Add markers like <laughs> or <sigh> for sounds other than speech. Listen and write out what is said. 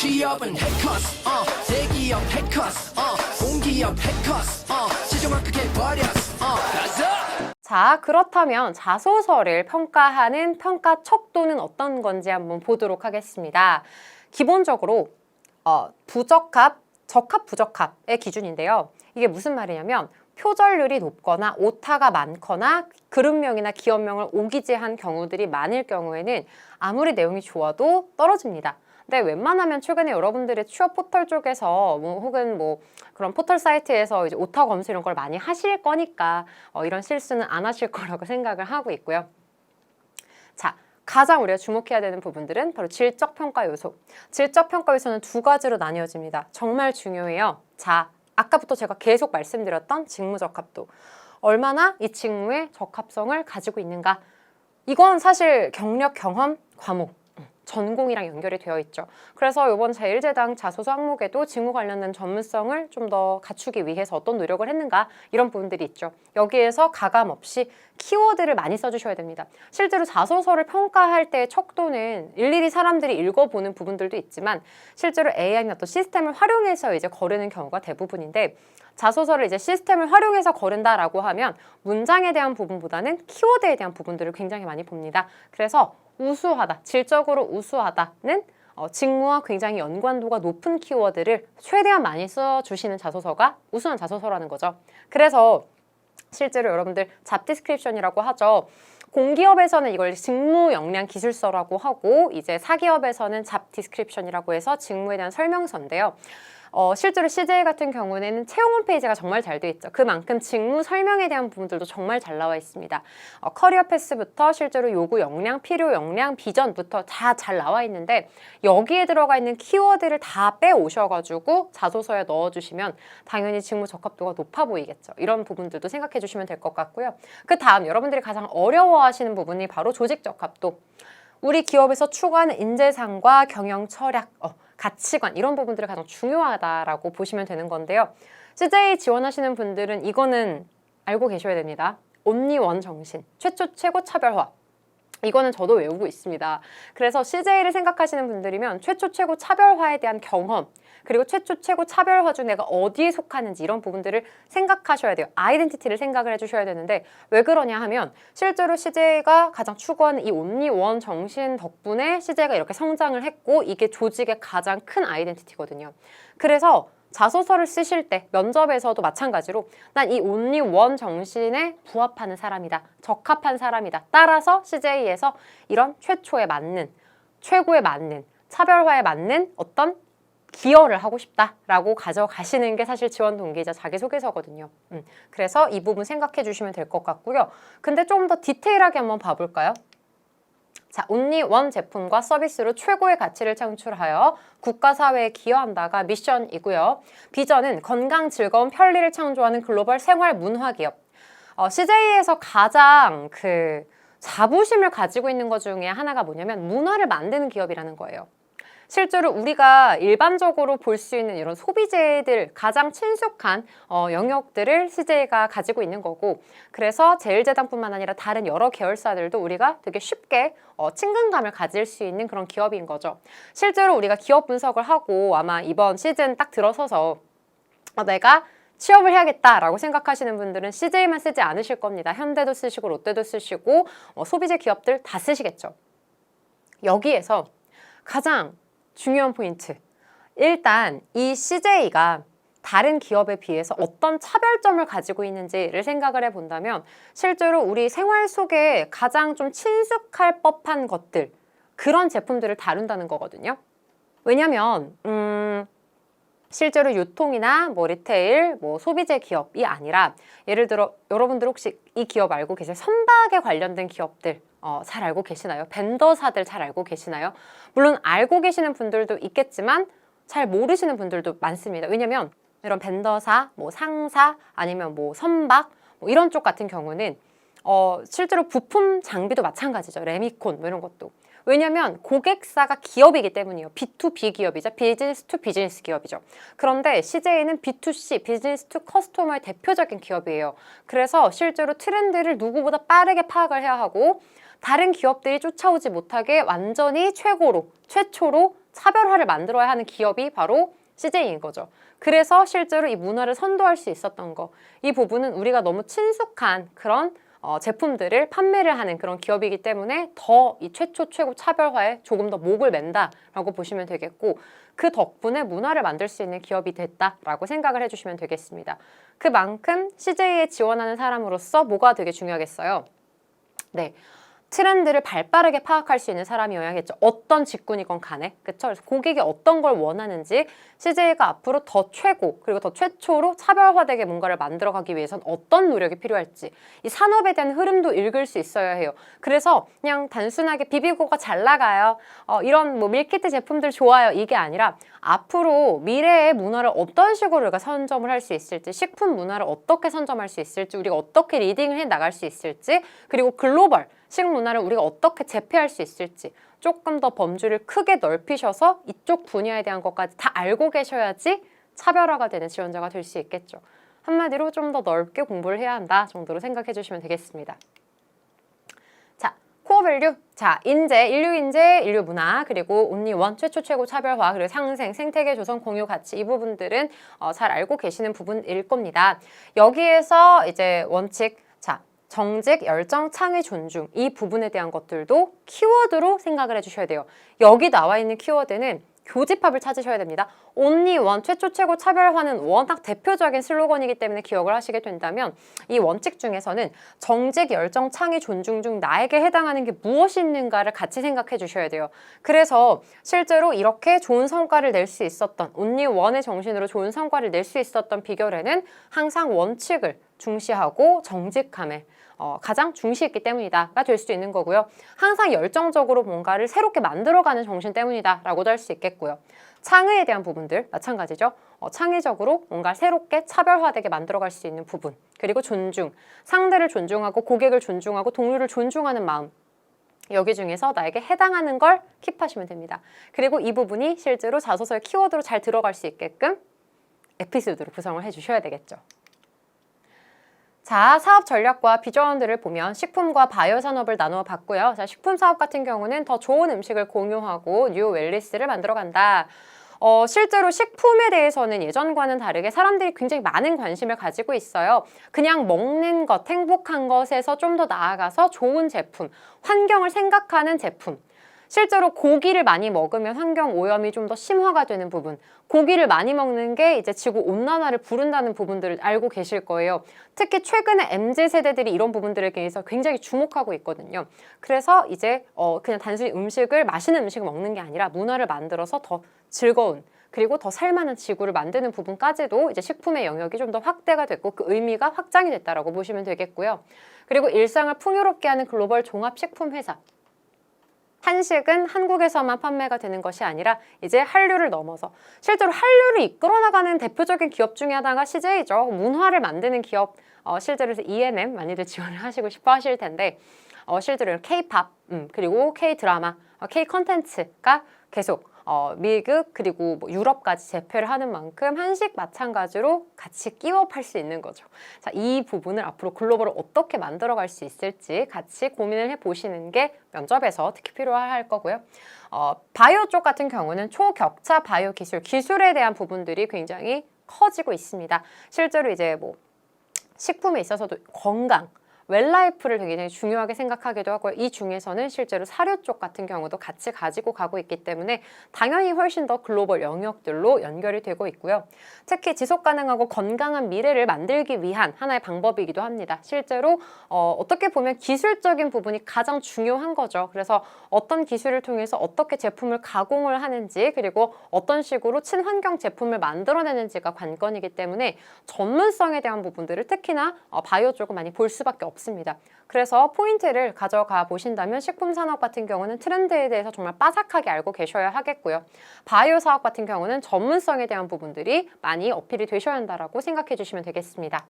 취업은 해커스 어 대기업 해커스 어 공기업 해커스 어 시종을 크게 버렸어 어 가자 자, 그렇다면 자소서를 평가하는 평가 척도는 어떤 건지 한번 보도록 하겠습니다. 기본적으로 어, 부적합, 적합, 부적합의 기준인데요. 이게 무슨 말이냐면 표절률이 높거나 오타가 많거나 그룹명이나 기업명을 오기재한 경우들이 많을 경우에는 아무리 내용이 좋아도 떨어집니다. 근데 웬만하면 최근에 여러분들의 취업 포털 쪽에서 뭐 혹은 뭐 그런 포털 사이트에서 이제 오타 검수 이런 걸 많이 하실 거니까 어, 이런 실수는 안 하실 <laughs> 거라고 생각을 하고 있고요. 자, 가장 우리가 주목해야 되는 부분들은 바로 질적 평가 요소. 질적 평가 요소는 두 가지로 나뉘어집니다. 정말 중요해요. 자, 아까부터 제가 계속 말씀드렸던 직무 적합도. 얼마나 이 직무의 적합성을 가지고 있는가. 이건 사실 경력, 경험, 과목, 음, 전공이랑 연결이 되어 있죠. 그래서 이번 제1제당 자소서 항목에도 직무 관련된 전문성을 좀 더 갖추기 위해서 어떤 노력을 했는가 이런 부분들이 있죠. 여기에서 가감 없이 키워드를 많이 써주셔야 됩니다. 실제로 자소서를 평가할 때의 척도는 일일이 사람들이 읽어보는 부분들도 있지만 실제로 AI나 또 시스템을 활용해서 이제 거르는 경우가 대부분인데 자소서를 이제 시스템을 활용해서 거른다라고 하면 문장에 대한 부분보다는 키워드에 대한 부분들을 굉장히 많이 봅니다. 그래서 우수하다, 질적으로 우수하다는 어, 직무와 굉장히 연관도가 높은 키워드를 최대한 많이 써주시는 자소서가 우수한 자소서라는 거죠. 그래서 실제로 여러분들 잡 디스크립션이라고 하죠. 공기업에서는 이걸 직무 역량 기술서라고 하고 이제 사기업에서는 잡 디스크립션이라고 해서 직무에 대한 설명서인데요. 어, 실제로 CJ 같은 경우에는 채용 홈페이지가 정말 잘 되어 있죠. 그만큼 직무 설명에 대한 부분들도 정말 잘 나와 있습니다. 어, 커리어 패스부터 실제로 요구 역량, 필요 역량, 비전부터 다 잘 나와 있는데 여기에 들어가 있는 키워드를 다 빼오셔가지고 자소서에 넣어주시면 당연히 직무 적합도가 높아 보이겠죠. 이런 부분들도 생각해 주시면 될 것 같고요. 그 다음 여러분들이 가장 어려워하시는 부분이 바로 조직 적합도. 우리 기업에서 추구하는 인재상과 경영 철학, 어, 가치관 이런 부분들이 가장 중요하다라고 보시면 되는 건데요. CJ 지원하시는 분들은 이거는 알고 계셔야 됩니다. 온리원 정신, 최초 최고 차별화. 이거는 저도 외우고 있습니다. 그래서 CJ를 생각하시는 분들이면 최초 최고 차별화에 대한 경험, 그리고 최초 최고 차별화 중 내가 어디에 속하는지 이런 부분들을 생각하셔야 돼요. 아이덴티티를 생각을 해주셔야 되는데 왜 그러냐 하면 실제로 CJ가 가장 추구하는 이 온리원 정신 덕분에 CJ가 이렇게 성장을 했고 이게 조직의 가장 큰 아이덴티티거든요. 그래서 자소서를 쓰실 때 면접에서도 마찬가지로 난 이 온리 원 정신에 부합하는 사람이다. 적합한 사람이다. 따라서 CJ에서 이런 최초에 맞는 최고에 맞는 차별화에 맞는 어떤 기여를 하고 싶다라고 가져가시는 게 사실 지원 동기이자 자기소개서거든요. 음, 그래서 이 부분 생각해 주시면 될 것 같고요. 근데 조금 더 디테일하게 한번 봐볼까요? 자, 온리 원 제품과 서비스로 최고의 가치를 창출하여 국가 사회에 기여한다가 미션이고요. 비전은 건강, 즐거움, 편리를 창조하는 글로벌 생활 문화 기업. 어, CJ에서 가장 그 자부심을 가지고 있는 것 중에 하나가 뭐냐면 문화를 만드는 기업이라는 거예요. 실제로 우리가 일반적으로 볼 수 있는 이런 소비재들 가장 친숙한 어, 영역들을 CJ가 가지고 있는 거고 그래서 제일제당뿐만 아니라 다른 여러 계열사들도 우리가 되게 쉽게 어, 친근감을 가질 수 있는 그런 기업인 거죠. 실제로 우리가 기업 분석을 하고 아마 이번 시즌 딱 들어서서 어, 내가 취업을 해야겠다라고 생각하시는 분들은 CJ만 쓰지 않으실 겁니다. 현대도 쓰시고 롯데도 쓰시고 어, 소비재 기업들 다 쓰시겠죠. 여기에서 가장 중요한 포인트. 일단 이 CJ가 다른 기업에 비해서 어떤 차별점을 가지고 있는지를 생각을 해본다면 실제로 우리 생활 속에 가장 좀 친숙할 법한 것들 그런 제품들을 다룬다는 거거든요. 왜냐면 음, 실제로 유통이나 뭐 리테일, 뭐 소비재 기업이 아니라 예를 들어 여러분들 혹시 이 기업 알고 계세요? 선박에 관련된 기업들 어, 잘 알고 계시나요? 벤더사들 잘 알고 계시나요? 물론 알고 계시는 분들도 있겠지만 잘 모르시는 분들도 많습니다. 왜냐면 이런 벤더사, 뭐 상사 아니면 뭐 선박 뭐 이런 쪽 같은 경우는 어, 실제로 부품 장비도 마찬가지죠. 레미콘 뭐 이런 것도. 왜냐면 고객사가 기업이기 때문이에요. B2B 기업이죠. 비즈니스 투 비즈니스 기업이죠. 그런데 CJ는 B2C, 비즈니스 투 커스터머의 대표적인 기업이에요. 그래서 실제로 트렌드를 누구보다 빠르게 파악을 해야 하고 다른 기업들이 쫓아오지 못하게 완전히 최고로, 최초로 차별화를 만들어야 하는 기업이 바로 CJ인 거죠. 그래서 실제로 이 문화를 선도할 수 있었던 거. 이 부분은 우리가 너무 친숙한 그런 어, 제품들을 판매를 하는 그런 기업이기 때문에 더 이 최초 최고 차별화에 조금 더 목을 맨다라고 보시면 되겠고 그 덕분에 문화를 만들 수 있는 기업이 됐다라고 생각을 해주시면 되겠습니다. 그만큼 CJ에 지원하는 사람으로서 뭐가 되게 중요하겠어요? 네. 트렌드를 발빠르게 파악할 수 있는 사람이어야겠죠. 어떤 직군이건 간에. 그쵸? 그래서 고객이 어떤 걸 원하는지 CJ가 앞으로 더 최고 그리고 더 최초로 차별화되게 뭔가를 만들어가기 위해선 어떤 노력이 필요할지 이 산업에 대한 흐름도 읽을 수 있어야 해요. 그래서 그냥 단순하게 비비고가 잘 나가요. 어, 이런 뭐 밀키트 제품들 좋아요. 이게 아니라 앞으로 미래의 문화를 어떤 식으로 우리가 선점을 할 수 있을지 식품 문화를 어떻게 선점할 수 있을지 우리가 어떻게 리딩을 해 나갈 수 있을지 그리고 글로벌 식문화를 우리가 어떻게 재패할 수 있을지 조금 더 범주를 크게 넓히셔서 이쪽 분야에 대한 것까지 다 알고 계셔야지 차별화가 되는 지원자가 될 수 있겠죠. 한마디로 좀 더 넓게 공부를 해야 한다 정도로 생각해 주시면 되겠습니다. 밸류. 자, 인재, 인류 인재, 인류 문화, 그리고 온리 원, 최초 최고 차별화, 그리고 상생, 생태계 조성 공유 가치 이 부분들은 어, 잘 알고 계시는 부분일 겁니다. 여기에서 이제 원칙, 자, 정직, 열정, 창의 존중 이 부분에 대한 것들도 키워드로 생각을 해주셔야 돼요. 여기 나와 있는 키워드는 교집합을 찾으셔야 됩니다. 온리 원, 최초 최고 차별화는 워낙 대표적인 슬로건이기 때문에 기억을 하시게 된다면 이 원칙 중에서는 정직, 열정, 창의 존중 중 나에게 해당하는 게 무엇이 있는가를 같이 생각해 주셔야 돼요. 그래서 실제로 이렇게 좋은 성과를 낼 수 있었던 온리 원의 정신으로 좋은 성과를 낼 수 있었던 비결에는 항상 원칙을 중시하고 정직함에 어, 가장 중시했기 때문이다가 될수 있는 거고요. 항상 열정적으로 뭔가를 새롭게 만들어가는 정신 때문이다라고도 할 수 있겠고요. 창의에 대한 부분들 마찬가지죠. 어, 창의적으로 뭔가 새롭게 차별화되게 만들어갈 수 있는 부분 그리고 존중, 상대를 존중하고 고객을 존중하고 동료를 존중하는 마음 여기 중에서 나에게 해당하는 걸 킵하시면 됩니다. 그리고 이 부분이 실제로 자소서의 키워드로 잘 들어갈 수 있게끔 에피소드로 구성을 해주셔야 되겠죠. 자, 사업 전략과 비전들을 보면 식품과 바이오 산업을 나누어 봤고요. 자, 식품 사업 같은 경우는 더 좋은 음식을 공유하고 뉴 웰리스를 만들어 간다. 어, 실제로 식품에 대해서는 예전과는 다르게 사람들이 굉장히 많은 관심을 가지고 있어요. 그냥 먹는 것, 행복한 것에서 좀 더 나아가서 좋은 제품, 환경을 생각하는 제품. 실제로 고기를 많이 먹으면 환경 오염이 좀 더 심화가 되는 부분. 고기를 많이 먹는 게 이제 지구 온난화를 부른다는 부분들을 알고 계실 거예요. 특히 최근에 MZ 세대들이 이런 부분들에 대해서 굉장히 주목하고 있거든요. 그래서 이제 어 그냥 단순히 음식을 맛있는 음식을 먹는 게 아니라 문화를 만들어서 더 즐거운 그리고 더 살만한 지구를 만드는 부분까지도 이제 식품의 영역이 좀 더 확대가 됐고 그 의미가 확장이 됐다라고 보시면 되겠고요. 그리고 일상을 풍요롭게 하는 글로벌 종합 식품 회사. 한식은 한국에서만 판매가 되는 것이 아니라 이제 한류를 넘어서 실제로 한류를 이끌어 나가는 대표적인 기업 중에 하나가 CJ죠. 문화를 만드는 기업 어, 실제로 ENM 많이들 지원을 하시고 싶어 하실 텐데 어, 실제로 K-팝 음, 그리고 K-드라마, 어, K-컨텐츠가 계속 어, 미국 그리고 뭐 유럽까지 재패를 하는 만큼 한식 마찬가지로 같이 끼워 팔 수 있는 거죠. 자, 이 부분을 앞으로 글로벌을 어떻게 만들어 갈 수 있을지 같이 고민을 해 보시는 게 면접에서 특히 필요할 거고요. 어, 바이오 쪽 같은 경우는 초격차 바이오 기술, 기술에 대한 부분들이 굉장히 커지고 있습니다. 실제로 이제 뭐 식품에 있어서도 건강, 웰라이프를 굉장히 중요하게 생각하기도 하고요. 이 중에서는 실제로 사료 쪽 같은 경우도 같이 가지고 가고 있기 때문에 당연히 훨씬 더 글로벌 영역들로 연결이 되고 있고요. 특히 지속 가능하고 건강한 미래를 만들기 위한 하나의 방법이기도 합니다. 실제로 어, 어떻게 보면 기술적인 부분이 가장 중요한 거죠. 그래서 어떤 기술을 통해서 어떻게 제품을 가공을 하는지 그리고 어떤 식으로 친환경 제품을 만들어내는지가 관건이기 때문에 전문성에 대한 부분들을 특히나 어, 바이오 쪽은 많이 볼 수밖에 없습니다. 그래서 포인트를 가져가 보신다면 식품 산업 같은 경우는 트렌드에 대해서 정말 빠삭하게 알고 계셔야 하겠고요. 바이오 사업 같은 경우는 전문성에 대한 부분들이 많이 어필이 되셔야 한다라고 생각해 주시면 되겠습니다.